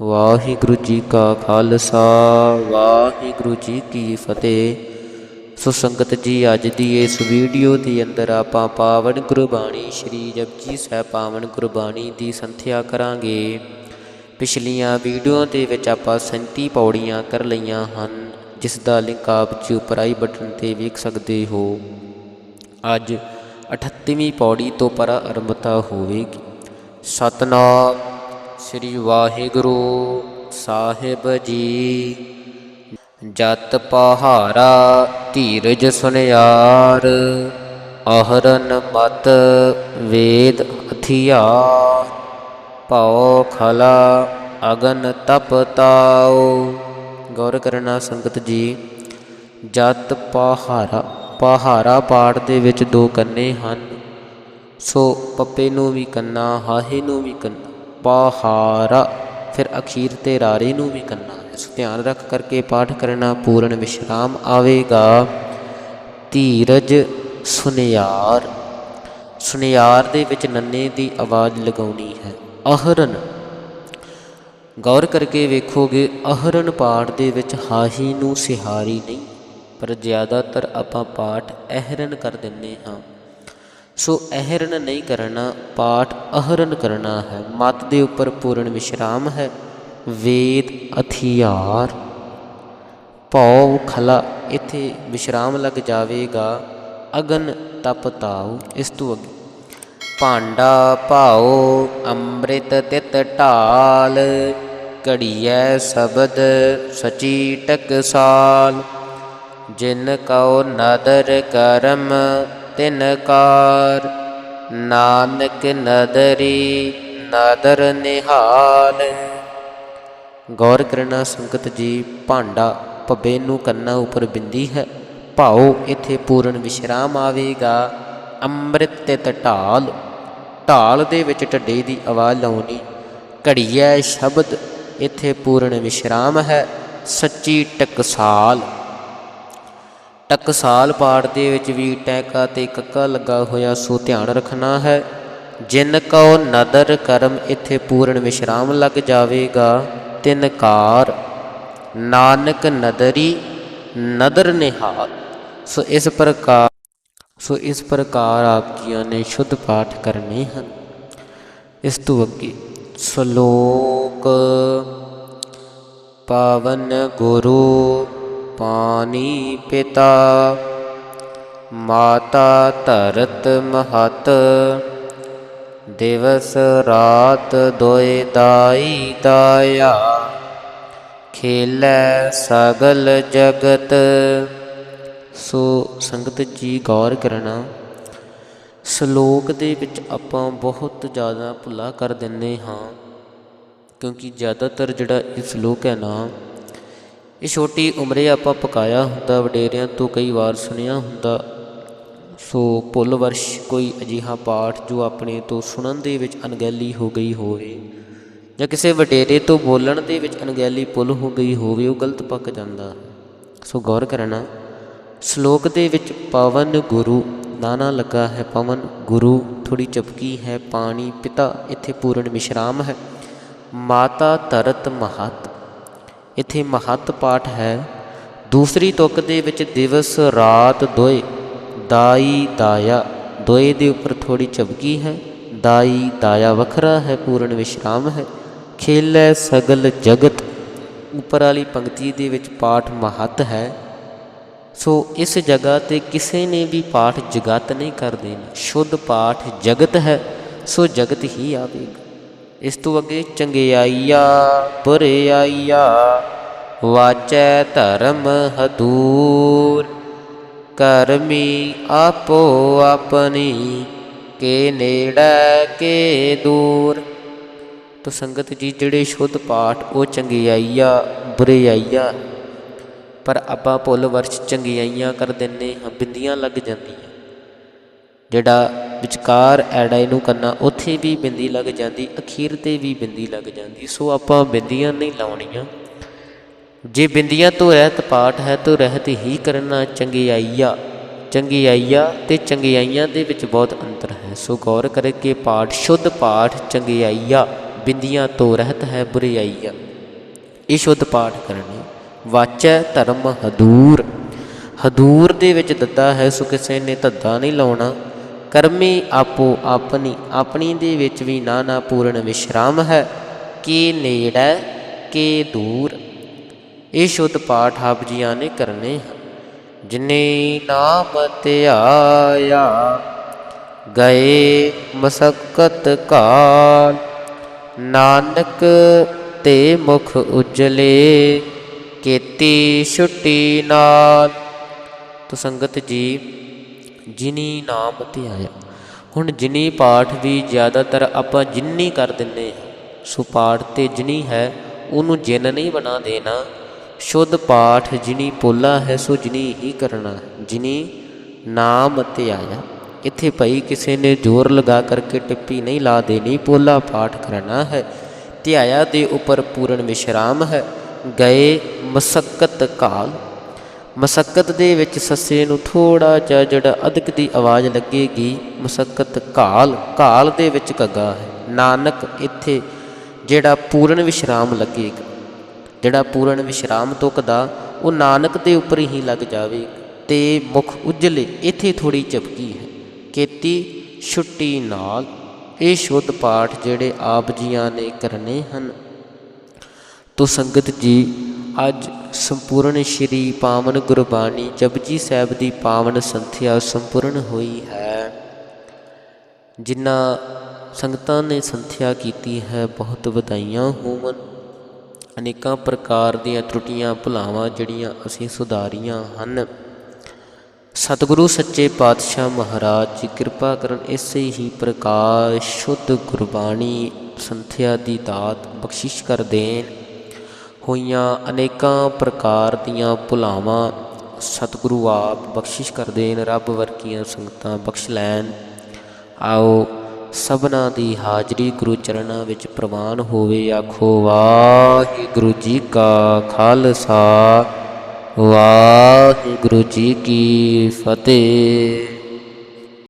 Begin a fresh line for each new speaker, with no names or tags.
ਵਾਹਿਗੁਰੂ ਜੀ ਕਾ ਖਾਲਸਾ, ਵਾਹਿਗੁਰੂ ਜੀ ਕੀ ਫਤਿਹ। ਸੋ ਸੰਗਤ ਜੀ, ਅੱਜ ਦੀ ਇਸ ਵੀਡੀਓ ਦੇ ਅੰਦਰ ਆਪਾਂ ਪਾਵਨ ਗੁਰਬਾਣੀ, ਸ਼੍ਰੀ ਜਪਜੀ ਸਾਹਿਬ ਪਾਵਨ ਗੁਰਬਾਣੀ ਦੀ ਸੰਥਿਆ ਕਰਾਂਗੇ। ਪਿਛਲੀਆਂ ਵੀਡੀਓ ਦੇ ਵਿੱਚ ਆਪਾਂ 37 ਪੌੜੀਆਂ ਕਰ ਲਈਆਂ ਹਨ, ਜਿਸ ਦਾ ਲਿੰਕ ਆਪ ਜੀ ਉਪਰਾਈ ਬਟਨ ਤੇ ਵੇਖ ਸਕਦੇ ਹੋ। ਅੱਜ 38ਵੀਂ ਪੌੜੀ ਤੋਂ ਪਰ ਆਰੰਭਤਾ ਹੋਵੇਗੀ। ਸਤਨਾਮ ਸ੍ਰੀ ਵਾਹਿਗੁਰੂ ਸਾਹਿਬ ਜੀ। ਜਤ ਪਹਾਰਾ ਧੀਰਜ ਸੁਨਿਆਰ, ਅਹਰਨ ਮਤ ਵੇਦ ਹਥਿਆਰ ਭਉ ਖਲਾ ਅਗਨ ਤਪ ਤਾਉ। ਗੌਰ ਕਰਨਾ ਸੰਗਤ ਜੀ, ਜਤ ਪਹਾਰਾ ਪਹਾਰਾ ਪਾਠ ਦੇ ਵਿੱਚ ਦੋ ਕੰਨੇ ਹਨ। ਸੋ ਪੱਪੇ ਨੂੰ ਵੀ ਕੰਨਾ, ਹਾਹੇ ਨੂੰ ਵੀ ਕੰਨਾ। ਪਹਾਰਾ। ਫਿਰ ਅਖੀਰ ਤੇ ਰਾਰੇ ਨੂੰ ਵੀ ਕਰਨਾ ਹੈ ਧਿਆਨ ਰੱਖ ਕਰਕੇ ਪਾਠ ਕਰਨਾ, ਪੂਰਨ ਵਿਸ਼ਰਾਮ ਆਵੇਗਾ। ਧੀਰਜ ਸੁਨਿਆਰ। ਸੁਨਿਆਰ ਦੇ ਵਿੱਚ ਨੰਨੇ ਦੀ ਆਵਾਜ਼ ਲਗਾਉਣੀ ਹੈ, ਅਹਰਨ। ਗੌਰ ਕਰਕੇ ਵੇਖੋਗੇ, ਅਹਰਨ ਪਾਠ ਦੇ ਵਿੱਚ ਹਾਹੀ ਨੂੰ ਸਿਹਾਰੀ ਨਹੀਂ, ਪਰ ਜ਼ਿਆਦਾਤਰ ਆਪਾਂ ਪਾਠ ਅਹਰਨ ਕਰ ਦਿੰਨੇ ਹਾਂ। ਸੋ ਅਹਰਨ ਨਹੀਂ ਕਰਨਾ, ਪਾਠ ਅਹਰਨ ਕਰਨਾ ਹੈ। ਮਤ ਦੇ ਉੱਪਰ ਪੂਰਨ ਵਿਸ਼ਰਾਮ ਹੈ। ਵੇਦ ਅਥਿਆਰ। ਭਉ ਖਲਾ, ਇੱਥੇ ਵਿਸ਼ਰਾਮ ਲੱਗ ਜਾਵੇਗਾ। ਅਗਨ ਤਪ ਤਾਉ, ਇਸ ਤੋਂ ਅੱਗੇ। ਭਾਂਡਾ ਭਾਉ, ਅੰਮ੍ਰਿਤ ਤਿਤ ਢਾਲ। ਘੜੀਐ ਸ਼ਬਦ ਸਚੀ ਟਕਸਾਲ ਜਿਨ ਕਉ ਨਦਰ ਕਰਮ, ਤਿਨ ਕਾਰ। ਨਾਨਕ ਨਦਰੀ, ਨਦਰ ਨਿਹਾਲ। ਗੌਰ ਕਰਨਾ ਸੰਗਤ ਜੀ, ਭਾਂਡਾ ਪੱਬੇ ਨੂੰ ਕੰਨਾਂ ਉੱਪਰ ਬਿੰਦੀ ਹੈ। ਭਾਉ ਇੱਥੇ ਪੂਰਨ ਵਿਸ਼ਰਾਮ ਆਵੇਗਾ, ਅੰਮ੍ਰਿਤ ਤੇ ਢਾਲ। ਢਾਲ ਦੇ ਵਿੱਚ ਢੱਡੇ ਦੀ ਆਵਾਜ਼ ਲਾਉਣੀ। ਘੜੀਐ ਸ਼ਬਦ, ਇੱਥੇ ਪੂਰਨ ਵਿਸ਼ਰਾਮ ਹੈ, ਸੱਚੀ ਟਕਸਾਲ। ਟਕਸਾਲ ਪਾਠ ਦੇ ਵਿੱਚ ਵੀ ਟੈਕਾ ਤੇ ਕੱਕਾ ਲੱਗਾ ਹੋਇਆ ਸੋ ਧਿਆਨ ਰੱਖਣਾ ਹੈ। ਜਿਨ ਕਉ ਨਦਰ ਕਰਮ ਇੱਥੇ ਪੂਰਨ ਵਿਸ਼ਰਾਮ ਲੱਗ ਜਾਵੇਗਾ। ਤਿਨਕਾਰ ਨਾਨਕ ਨਦਰੀ, ਨਦਰ ਨਿਹਾਲ। ਸੋ ਇਸ ਪ੍ਰਕਾਰ, ਸੋ ਇਸ ਪ੍ਰਕਾਰ ਆਪ ਜੀਆਂ ਨੇ ਸ਼ੁੱਧ ਪਾਠ ਕਰਨੇ ਹਨ। ਇਸ ਤੋਂ ਅੱਗੇ, ਸ਼ਲੋਕ, ਪਾਵਨ ਗੁਰੂ ਪਾਣੀ ਪਿਤਾ, ਮਾਤਾ ਧਰਤ ਮਹਤ, ਦਿਵਸ ਰਾਤ ਦੋਇ ਦਾਈ ਦਾਇਆ, ਖੇਲੈ ਸਗਲ ਜਗਤ। ਸੋ ਸੰਗਤ ਜੀ ਗੌਰ ਕਰਨਾ, ਸ਼ਲੋਕ ਦੇ ਵਿੱਚ ਆਪਾਂ ਬਹੁਤ ਜ਼ਿਆਦਾ ਭੁੱਲਾ ਕਰ ਦਿੰਨੇ ਹਾਂ, ਕਿਉਂਕਿ ਜ਼ਿਆਦਾਤਰ ਜਿਹੜਾ ਇਹ ਸ਼ਲੋਕ ਹੈ ਨਾ ਇਹ ਛੋਟੀ ਉਮਰੇ ਆਪਾਂ ਪਕਾਇਆ ਹੁੰਦਾ, ਵਡੇਰਿਆਂ ਤੋਂ ਕਈ ਵਾਰ ਸੁਣਿਆ ਹੁੰਦਾ। ਸੋ ਭੁੱਲ ਵਰਸ਼ ਕੋਈ ਅਜਿਹਾ ਪਾਠ ਜੋ ਆਪਣੇ ਤੋਂ ਸੁਣਨ ਦੇ ਵਿੱਚ ਅਣਗਹਿਲੀ ਹੋ ਗਈ ਹੋਵੇ ਜਾਂ ਕਿਸੇ ਵਡੇਰੇ ਤੋਂ ਬੋਲਣ ਦੇ ਵਿੱਚ ਅਣਗਹਿਲੀ ਭੁੱਲ ਹੋ ਗਈ ਹੋਵੇ, ਉਹ ਗਲਤ ਪੱਕ ਜਾਂਦਾ। ਸੋ ਗੌਰ ਕਰਨਾ, ਸ਼ਲੋਕ ਦੇ ਵਿੱਚ ਪਵਨ ਗੁਰੂ ਨਾਨਾ ਲੱਗਾ ਹੈ, ਪਵਨ ਗੁਰੂ ਥੋੜੀ ਚਪਕੀ ਹੈ, ਪਾਣੀ ਪਿਤਾ ਇੱਥੇ ਪੂਰਨ ਵਿਸ਼ਰਾਮ ਹੈ। ਮਾਤਾ ਤਰਤ ਮਹਤ ਇੱਥੇ ਮਹੱਤ ਪਾਠ ਹੈ। ਦੂਸਰੀ ਤੁਕ ਦੇ ਵਿੱਚ ਦਿਵਸ ਰਾਤ ਦੋਏ, ਦਾਈ ਦਾਇਆ। ਦੋਏ ਦੇ ਉੱਪਰ ਥੋੜੀ ਚਪਕੀ ਹੈ। ਦਾਈ ਦਾਇਆ ਵੱਖਰਾ ਹੈ, ਪੂਰਨ ਵਿਸ਼ਰਾਮ ਹੈ। ਖੇਲੇ ਸਗਲ ਜਗਤ। ਉੱਪਰ ਵਾਲੀ ਪੰਕਤੀ ਦੇ ਵਿੱਚ ਪਾਠ ਮਹੱਤ ਹੈ। ਸੋ ਇਸ ਜਗ੍ਹਾ ਤੇ ਕਿਸੇ ਨੇ ਵੀ ਪਾਠ ਜਗਤ ਨਹੀਂ ਕਰ ਦੇਣਾ ਸ਼ੁੱਧ ਪਾਠ ਜਗਤ ਹੈ, ਸੋ ਜਗਤ ਹੀ ਆਵੇਗਾ। ਇਸ ਤੋਂ ਅੱਗੇ ਚੰਗਿਆਈਆ ਬੁਰਿਆਈਆ ਵਾਚੈ ਧਰਮ ਹਦੂਰ। ਕਰਮੀ ਆਪੋ ਆਪਣੀ, ਕੇ ਨੇੜੇ ਕੇ ਦੂਰ। ਤੋ ਸੰਗਤ ਜੀ, ਜਿਹੜੇ ਸ਼ੁੱਧ ਪਾਠ ਉਹ ਚੰਗਿਆਈਆ ਬੁਰਿਆਈਆ ਪਰ ਆਪਾਂ ਭੁੱਲ ਵਰਸ਼ ਚੰਗਿਆਈਆਂ ਕਰ ਦਿੰਨੇ ਹਾਂ, ਬਿੰਦੀਆਂ ਲੱਗ ਜਾਂਦੀਆਂ। ਜਿਹੜਾ ਵਿਚਕਾਰ ਐੜਾ ਨੂੰ ਕਰਨਾ ਉੱਥੇ ਵੀ ਬਿੰਦੀ ਲੱਗ ਜਾਂਦੀ, ਅਖੀਰ ਤੇ ਵੀ ਬਿੰਦੀ ਲੱਗ ਜਾਂਦੀ। ਸੋ ਆਪਾਂ ਬਿੰਦੀਆਂ ਨਹੀਂ ਲਾਉਣੀਆਂ। ਜੇ ਬਿੰਦੀਆਂ ਤੋਂ ਰਹਿਤ ਪਾਠ ਹੈ, ਤਾਂ ਰਹਿਤ ਹੀ ਕਰਨਾ ਚੰਗਿਆਈਆ। ਚੰਗਿਆਈਆ ਤੇ ਚੰਗਿਆਈਆਂ ਦੇ ਵਿੱਚ ਬਹੁਤ ਅੰਤਰ ਹੈ। ਸੋ ਗੌਰ ਕਰਕੇ ਪਾਠ, ਸ਼ੁੱਧ ਪਾਠ ਚੰਗਿਆਈਆ, ਬਿੰਦੀਆਂ ਤੋਂ ਰਹਿਤ ਹੈ ਬੁਰੀਆਈਆ। ਇਹ ਸ਼ੁੱਧ ਪਾਠ ਕਰਨੇ, ਵਾਚੈ ਧਰਮ ਹਦੂਰ। ਹਦੂਰ ਦੇ ਵਿੱਚ ਦੱਦਾ ਹੈ, ਸੋ ਕਿਸੇ ਨੇ ਧੱਦਾ ਨਹੀਂ ਲਾਉਣਾ। ਕਰਮੀ ਆਪੋ ਆਪਣੀ ਆਪਣੀ ਦੇ ਵਿੱਚ ਵੀ ਨਾਨਾ ਪੂਰਨ ਵਿਸ਼ਰਾਮ ਹੈ। ਕੀ ਨੇੜੈ ਕੀ ਦੂਰ। ਇਹ ਸ਼ੁੱਧ ਪਾਠ ਆਪ ਜੀਆਂ ਨੇ ਕਰਨੇ ਜਿਨੇ ਨਾਮ ਧਿਆਇਆ, ਗਏ ਮਸਕਤ ਕਾਲ। ਨਾਨਕ ਤੇ ਮੁਖ ਉਜਲੇ, ਕੀਤੀ ਛੁੱਟੀ ਨਾਲ। ਤੋ ਸੰਗਤ ਜੀ ਜਿਨੀ ਨਾਮ ਧਿਆਇਆ ਹੁਣ ਜਿਨੀ ਪਾਠ ਵੀ ਜ਼ਿਆਦਾਤਰ ਆਪਾਂ ਜਿੰਨੀ ਕਰ ਦਿੰਨੇ ਹਾਂ। ਸੋ ਪਾਠ ਤੇ ਜਿਨੀ ਹੈ, ਉਹਨੂੰ ਜਿਨ ਨਹੀਂ ਬਣਾ ਦੇਣਾ। ਸ਼ੁੱਧ ਪਾਠ ਜਿਨੀ ਪੋਲਾ ਹੈ, ਸੋ ਜਿਨੀ ਹੀ ਕਰਨਾ। ਜਿਨੀ ਨਾਮ ਧਿਆਇਆ ਇੱਥੇ ਭਈ ਕਿਸੇ ਨੇ ਜ਼ੋਰ ਲਗਾ ਕਰਕੇ ਟਿੱਪੀ ਨਹੀਂ ਲਾ ਦੇਣੀ, ਪੋਲਾ ਪਾਠ ਕਰਨਾ ਹੈ। ਧਿਆਇਆ ਦੇ ਉੱਪਰ ਪੂਰਨ ਵਿਸ਼ਰਾਮ ਹੈ। ਗਏ ਮਸਕਤ ਕਾਲ। ਮਸਕਤ ਦੇ ਵਿੱਚ ਸੱਸੇ ਨੂੰ ਥੋੜਾ ਜਿਹਾ ਜਿਹੜਾ ਅਦਕ ਦੀ ਆਵਾਜ਼ ਲੱਗੇਗੀ। ਮਸਕਤ ਕਾਲ ਕਾਲ ਦੇ ਵਿੱਚ ਕੱਗਾ ਹੈ। ਨਾਨਕ, ਇੱਥੇ ਜਿਹੜਾ ਪੂਰਨ ਵਿਸ਼ਰਾਮ ਲੱਗੇਗਾ, ਜਿਹੜਾ ਪੂਰਨ ਵਿਸ਼ਰਾਮ ਤੁਕਦਾ, ਉਹ ਨਾਨਕ ਦੇ ਉੱਪਰ ਹੀ ਲੱਗ ਜਾਵੇ ਤੇ ਮੁਖ ਉਜਲੇ, ਇੱਥੇ ਥੋੜੀ ਚਪਕੀ ਹੈ। ਕੀਤੀ, ਛੁੱਟੀ ਨਾਲ, ਇਹ ਸ਼ੁੱਧ ਪਾਠ ਜਿਹੜੇ ਆਪ ਜੀਆਂ ਨੇ ਕਰਨੇ ਹਨ। ਤੋ ਸੰਗਤ ਜੀ ਅੱਜ ਸੰਪੂਰਨ ਸ਼੍ਰੀ ਪਾਵਨ ਗੁਰਬਾਣੀ ਜਪਜੀ ਸਾਹਿਬ ਦੀ ਪਾਵਨ ਸੰਥਿਆ ਸੰਪੂਰਨ ਹੋਈ ਹੈ। ਜਿਨ੍ਹਾਂ ਸੰਗਤਾਂ ਨੇ ਸੰਥਿਆ ਕੀਤੀ ਹੈ, ਬਹੁਤ ਵਧਾਈਆਂ ਹੋਵਨ। ਅਨੇਕਾਂ ਪ੍ਰਕਾਰ ਦੀਆਂ ਤਰੁੱਟੀਆਂ ਭੁਲਾਵਾਂ ਜਿਹੜੀਆਂ ਅਸੀਂ ਸੁਧਾਰੀਆਂ ਹਨ। ਸਤਿਗੁਰੂ ਸੱਚੇ ਪਾਤਸ਼ਾਹ ਮਹਾਰਾਜ ਜੀ, ਕਿਰਪਾ ਕਰਨ ਇਸੇ ਹੀ ਪ੍ਰਕਾਸ਼ ਸ਼ੁੱਧ ਗੁਰਬਾਣੀ ਸੰਥਿਆ ਦੀ ਦਾਤ ਬਖਸ਼ਿਸ਼ ਕਰ ਦੇਣ। ਹੋਈਆਂ ਅਨੇਕਾਂ ਪ੍ਰਕਾਰ ਦੀਆਂ ਭੁਲਾਵਾਂ। ਸਤਿਗੁਰੂ ਆਪ ਬਖਸ਼ਿਸ਼ ਕਰਦੇ ਨੇ ਰੱਬ ਵਰਗੀਆਂ ਸੰਗਤਾਂ ਬਖਸ਼ ਲੈਣ। ਆਓ ਸਭਨਾ ਦੀ ਹਾਜ਼ਰੀ ਗੁਰੂ ਚਰਨਾਂ ਵਿੱਚ ਪ੍ਰਵਾਨ ਹੋਵੇ। ਆਖੋ, ਵਾਹਿਗੁਰੂ ਜੀ ਕਾ ਖਾਲਸਾ, ਵਾਹਿਗੁਰੂ ਜੀ ਕੀ ਫਤਿਹ।